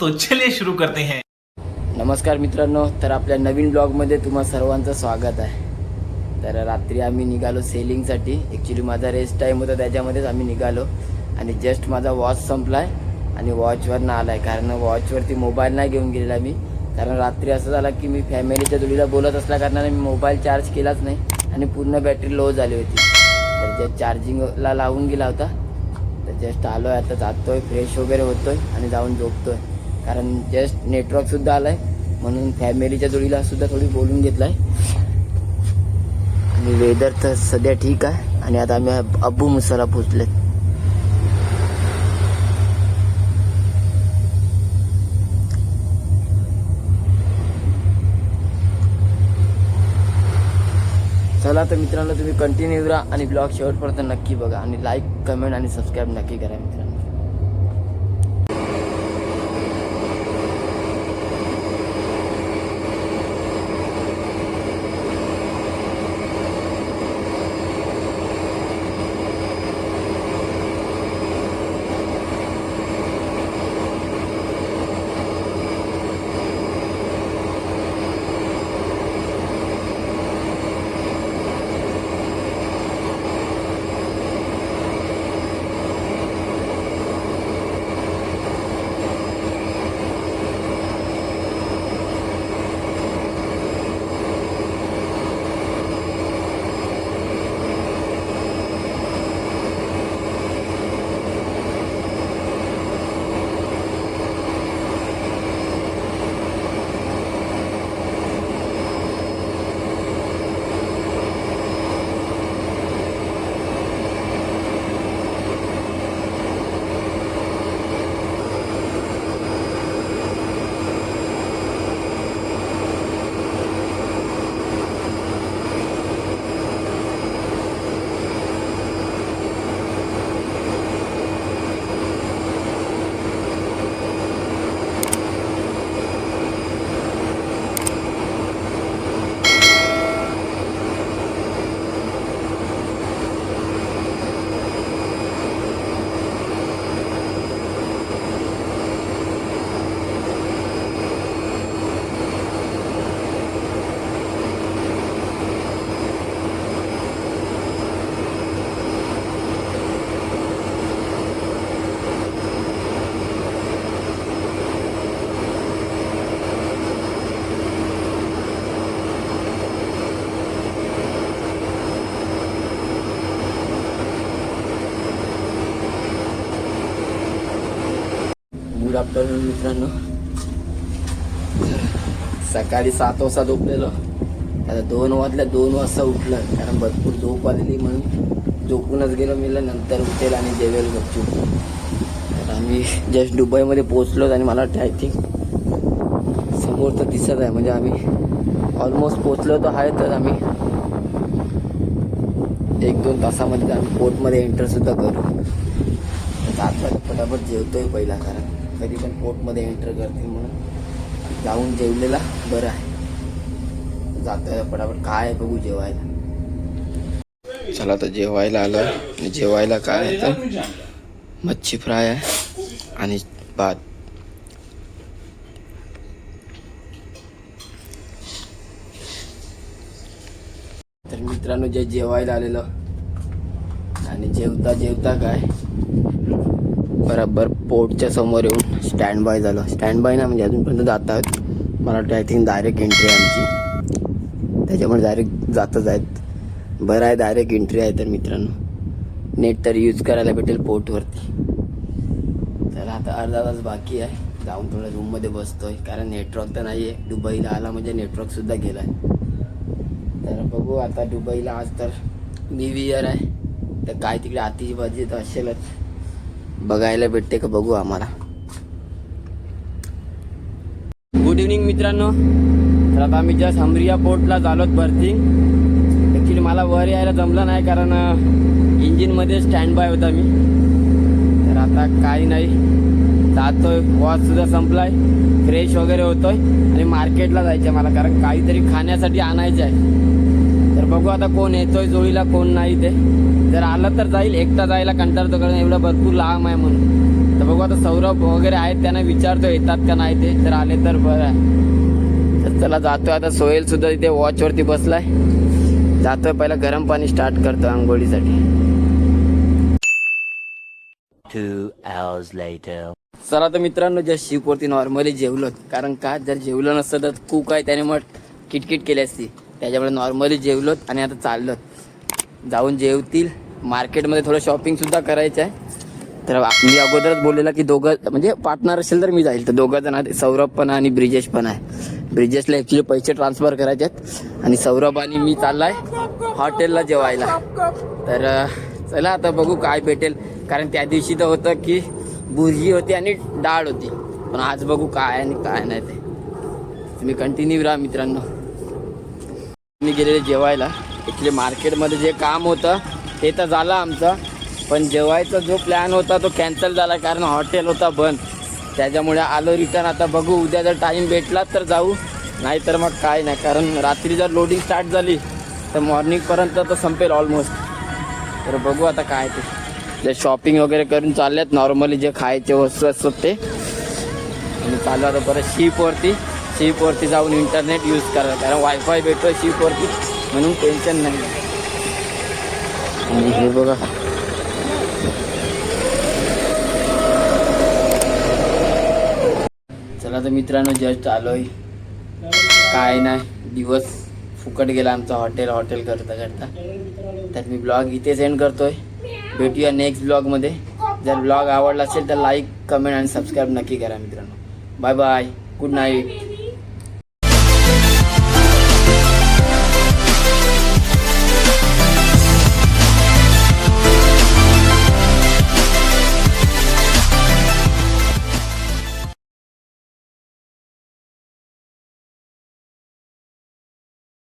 तो चले शुरू करते हैं। नमस्कार मित्रांनो तर आपल्या नवीन ब्लॉगमध्ये तुम्हा सर्वांचं स्वागत आहे. तर रात्री आम्ही निघालो सेलिंगसाठी. ॲक्च्युली माझा रेस्ट टाईम होता त्याच्यामध्येच आम्ही निघालो. आणि जस्ट माझा वॉच संपला आहे आणि वॉचवरनं आला आहे कारण वॉचवरती मोबाईल नाही घेऊन गेलेला मी कारण रात्री असं झालं की मी फॅमिलीच्या जोडीला बोलत असल्या कारणाने मी मोबाईल चार्ज केलाच नाही आणि पूर्ण बॅटरी लो झाली होती. तर जस्ट चार्जिंगला लावून गेला होता. तर जस्ट आलो आहे आता जातोय फ्रेश वगैरे होतोय आणि जाऊन झोपतोय. कारण जस्ट नेटवर्कसुद्धा आलं आहे म्हणून फॅमिलीच्या जोडीला सुद्धा थोडी बोलून घेतलं आहे आणि वेदर तर सध्या ठीक आहे. आणि आता आम्ही अब्बू मुसाला पोचलेत चला तर मित्रांनो तुम्ही कंटिन्यू राहा आणि ब्लॉग शेवटपर्यंत नक्की बघा. आणि लाईक कमेंट आणि सबस्क्राईब नक्की करा मित्रांनो. आफ्टरनून मित्रांनो. सकाळी सात वाजता झोपलेलो. आता दोन वाजल्या दोन वाजता उठलं. कारण भरपूर झोप आलेली म्हणून झोपूनच गेलो मी. नंतर उठेल आणि जेवेल गपचूप. तर आम्ही जस्ट दुबईमध्ये पोहोचलो आणि मला वाटतं आय थिंक समोर तर दिसत आहे. म्हणजे आम्ही ऑलमोस्ट पोचलो तर आहे तर आम्ही एक दोन तासामध्ये आम्ही पोर्टमध्ये एंटरसुद्धा करू. आता पटापट जेवतोय पहिला कारण. कधी पण पोर्टमध्ये एंटर करते म्हणून. जाऊन जेवलेला बरं आहे. जातोय पटापट काय बघू जेवायला. चला तर जेवायला आलं आणि जेवायला काय आहे तर मच्छी फ्राय आहे आणि भात. तर मित्रांनो जे जेवायला आलेलं. आणि जेवता जेवता काय? बरोबर पोर्टच्या समोर येऊन स्टँड बाय झालं. स्टँड बाय ना म्हणजे अजूनपर्यंत जात आहेत मला वाटतं आय थिंक डायरेक्ट एंट्री आहे आमची. त्याच्यामुळे डायरेक्ट जातच आहेत. बरं आहे डायरेक्ट एंट्री आहे तर मित्रांनो. नेट तर यूज करायला भेटेल पोर्टवरती. तर आता अर्धा तास बाकी आहे. जाऊन थोडं रूममध्ये बसतो आहे कारण नेटवर्क तर नाही आहे दुबईला आला म्हणजे नेटवर्कसुद्धा गेला आहे तर बघू आता दुबईला आज तर न्यू इयर आहे. तर काय तिकडे आतिषबाजी तर असेलच. बघायला भेटते का बघू आम्हाला. गुड इव्हनिंग मित्रांनो. तर आता आम्ही जस्ट हमरिया पोर्टला झालोत बर्थिंग ॲक्च्युली मला वर यायला जमलं नाही कारण इंजिनमध्ये स्टँड बाय होता मी तर आता काही नाही. जातोय. वॉचसुद्धा संपलाय. फ्रेश वगैरे होतोय. आणि मार्केटला जायचं मला कारण काहीतरी खाण्यासाठी आणायचं आहे तर बघू आता कोण येतोय जोडीला कोण नाही ते. जर आलं तर जाईल एकटा जायला कंटाळतो कारण एवढं भरपूर लांब आहे म्हणून. तर बघू आता सौरभ वगैरे आहेत त्यांना विचारतो येतात का नाही ते. जर आले तर बरं आहे. तर चला जातोय आता. सोहेल सुद्धा इथे वॉचवरती बसलाय. जातोय पहिला गरम पाणी स्टार्ट करतो आंघोळीसाठी. Two hours later. चला तर मित्रांनो जस्ट शिपवरती नॉर्मली जेवलो. कारण का? जर जेवलं नसतं तर कूक आहे त्याने मग किटकिट केली असती. त्याच्यामुळे नॉर्मली जेवलोत आणि आता चाललोत. जाऊन जेवतील. मार्केटमध्ये थोडं शॉपिंग सुद्धा करायचं आहे. तर मी अगोदरच बोललेला की दोघं म्हणजे पार्टनर असेल तर मी जाईल. तर दोघं जण आहेत सौरभ पण आणि ब्रिजेश पण आहे. ब्रिजेशला ॲक्च्युली पैसे ट्रान्सफर करायचे आहेत. आणि सौरभ आणि मी चाललाय हॉटेलला जेवायला. तर चला आता बघू काय भेटेल. कारण त्या दिवशी तर होतं की भुर्जी होती आणि डाळ होती. पण आज बघू काय आणि काय नाही ते. तुम्ही कंटिन्यू राहा मित्रांनो. मी गेलेले जेवायला. ॲक्च्युली मार्केटमध्ये जे काम होतं ते तर झालं आमचं. पण जेवायचा जो प्लॅन होता तो कॅन्सल झाला कारण हॉटेल होता बंद. त्याच्यामुळे आलो रिटर्न आता बघू उद्या जर टाईम भेटला तर जाऊ. नाही तर मग काय नाही. कारण रात्री जर लोडिंग स्टार्ट झाली तर मॉर्निंगपर्यंत तर संपेल ऑलमोस्ट तर बघू आता काय ते. जे शॉपिंग वगैरे करून चालल्यात नॉर्मली जे खायचे वस्तू असतात ते. आणि चालू आता परत शिपवरती शिपवरती जाऊन इंटरनेट यूज करा कारण वायफाय भेटतो शिपवरती म्हणून टेन्शन नाही आणि हे बघा. चला तर मित्रांनो जस्ट आलोय. काय नाही दिवस फुकट गेला आमचा हॉटेल हॉटेल करता करता. तर मी ब्लॉग इथे सेंड करतोय. भेटूया नेक्स्ट ब्लॉगमध्ये जर ब्लॉग आवडला असेल तर लाईक कमेंट आणि सबस्क्राईब नक्की करा मित्रांनो. Bye bye good night